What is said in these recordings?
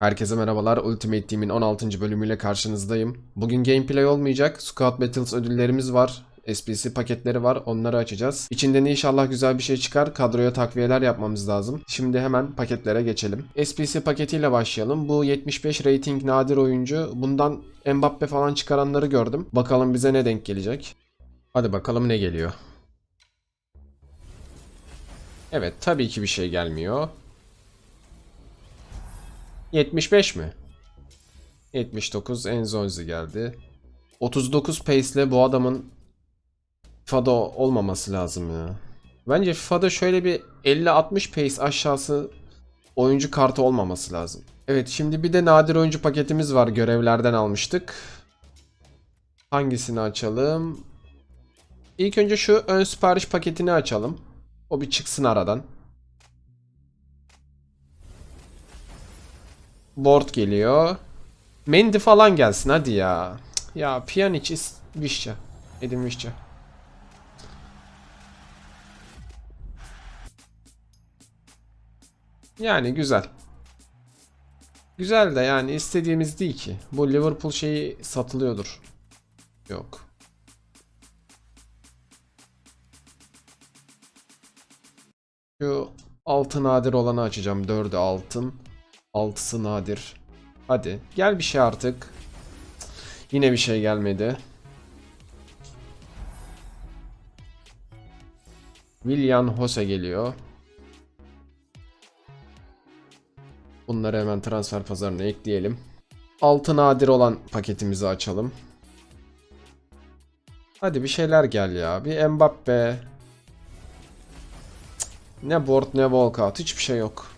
Herkese merhabalar. Ultimate Team'in 16. bölümüyle karşınızdayım. Bugün gameplay olmayacak. Squad Battles ödüllerimiz var. SPC paketleri var. Onları açacağız. İçinden inşallah güzel bir şey çıkar. Kadroya takviyeler yapmamız lazım. Şimdi hemen paketlere geçelim. SPC paketiyle başlayalım. Bu 75 rating nadir oyuncu. Bundan Mbappe falan çıkaranları gördüm. Bakalım bize ne denk gelecek. Hadi bakalım ne geliyor. Evet tabii ki bir şey gelmiyor. 75 mi? 79 Enzonzi geldi. 39 pace ile bu adamın FIFA'da olmaması lazım ya. Bence FIFA'da şöyle bir 50-60 pace aşağısı oyuncu kartı olmaması lazım. Evet şimdi bir de nadir oyuncu paketimiz var görevlerden almıştık. Hangisini açalım? İlk önce şu ön sipariş paketini açalım. O bir çıksın aradan. Board geliyor. Mendy falan gelsin hadi ya. Ya Pjanic is Vişça. Edin Vişça. Yani güzel. Güzel de yani istediğimiz değil ki. Bu Liverpool şeyi satılıyordur. Yok. Şu altı nadir olanı açacağım. Dördü altın. Altısı nadir. Hadi gel bir şey artık. Yine bir şey gelmedi. William Jose geliyor. Bunları hemen transfer pazarına ekleyelim. Altı nadir olan paketimizi açalım. Hadi bir şeyler gel ya. Bir Mbappe. Ne board ne walkout. Hiçbir şey yok.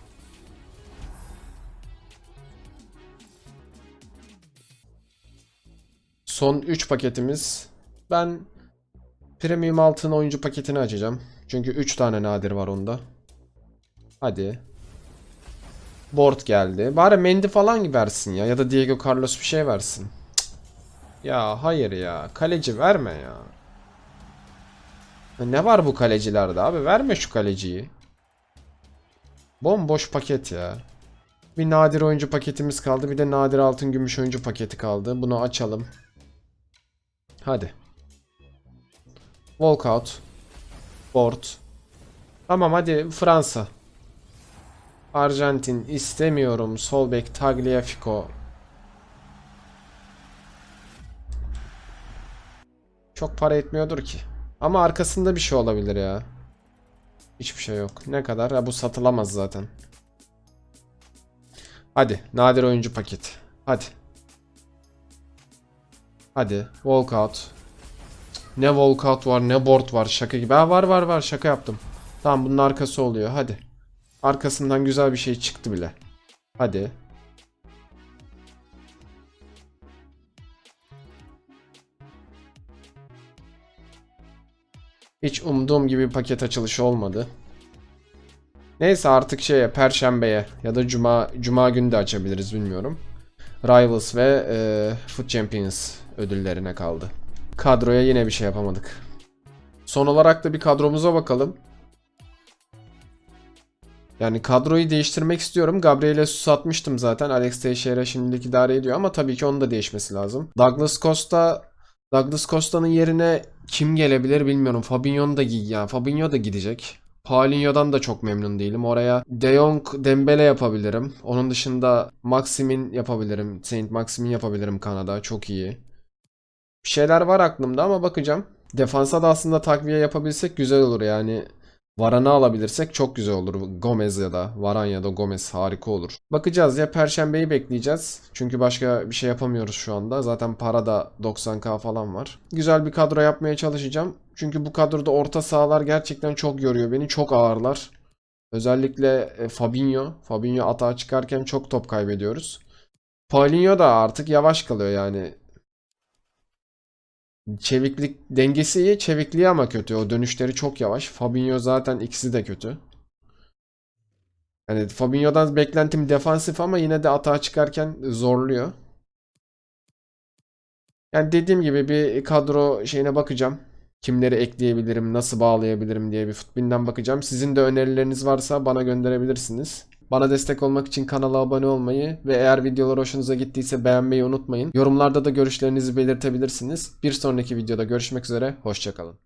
Son 3 paketimiz. Ben Premium altın oyuncu paketini açacağım. Çünkü 3 tane nadir var onda. Hadi. Board geldi. Bari Mendy falan versin ya. Ya da Diego Carlos bir şey versin. Cık. Ya hayır ya. Kaleci verme ya. Ne var bu kalecilerde abi? Verme şu kaleciyi. Bomboş paket ya. Bir nadir oyuncu paketimiz kaldı. Bir de nadir altın gümüş oyuncu paketi kaldı. Bunu açalım. Hadi. Walkout. Board. Tamam hadi Fransa. Arjantin istemiyorum. Sol bek Tagliafico. Çok para etmiyordur ki. Ama arkasında bir şey olabilir ya. Hiçbir şey yok. Ne kadar? Ha, bu satılamaz zaten. Hadi. Nadir oyuncu paket. Hadi. Hadi. Walkout. Ne walkout var ne board var. Şaka gibi. Ha var var var. Şaka yaptım. Tamam bunun arkası oluyor. Hadi. Arkasından güzel bir şey çıktı bile. Hadi. Hiç umduğum gibi paket açılışı olmadı. Neyse artık şeye perşembeye ya da cuma cuma günü de açabiliriz bilmiyorum. Rivals ve e, Foot Champions ödüllerine kaldı. Kadroya yine bir şey yapamadık. Son olarak da bir kadromuza bakalım. Yani kadroyu değiştirmek istiyorum. Gabriel'e sus atmıştım zaten. Alex Teixeira şimdilik idare ediyor ama tabii ki onun da değişmesi lazım. Douglas Costa Douglas Costa'nın yerine kim gelebilir bilmiyorum. Fabinho da yani Fabinho da gidecek. Paulinho'dan da çok memnun değilim. Oraya De Jong, Dembele yapabilirim. Onun dışında Maximin yapabilirim. Saint Maximin yapabilirim Kanada. Çok iyi. Bir şeyler var aklımda ama bakacağım. Defansa da aslında takviye yapabilsek güzel olur yani. Varan'ı alabilirsek çok güzel olur. Gomez ya da Varan ya da Gomez harika olur. Bakacağız ya Perşembeyi bekleyeceğiz. Çünkü başka bir şey yapamıyoruz şu anda. Zaten para da 90k falan var. Güzel bir kadro yapmaya çalışacağım. Çünkü bu kadroda orta sahalar gerçekten çok yoruyor beni. Çok ağırlar. Özellikle e, Fabinho. Fabinho atağa çıkarken çok top kaybediyoruz. Paulinho da artık yavaş kalıyor yani. Çeviklik dengesi iyi, çevikliği ama kötü. O dönüşleri çok yavaş. Fabinho zaten ikisi de kötü. Yani Fabinho'dan beklentim defansif ama yine de atağa çıkarken zorluyor. Yani dediğim gibi bir kadro şeyine bakacağım. Kimleri ekleyebilirim, nasıl bağlayabilirim diye bir futbinden bakacağım. Sizin de önerileriniz varsa bana gönderebilirsiniz. Bana destek olmak için kanala abone olmayı ve eğer videolar hoşunuza gittiyse beğenmeyi unutmayın. Yorumlarda da görüşlerinizi belirtebilirsiniz. Bir sonraki videoda görüşmek üzere. Hoşçakalın.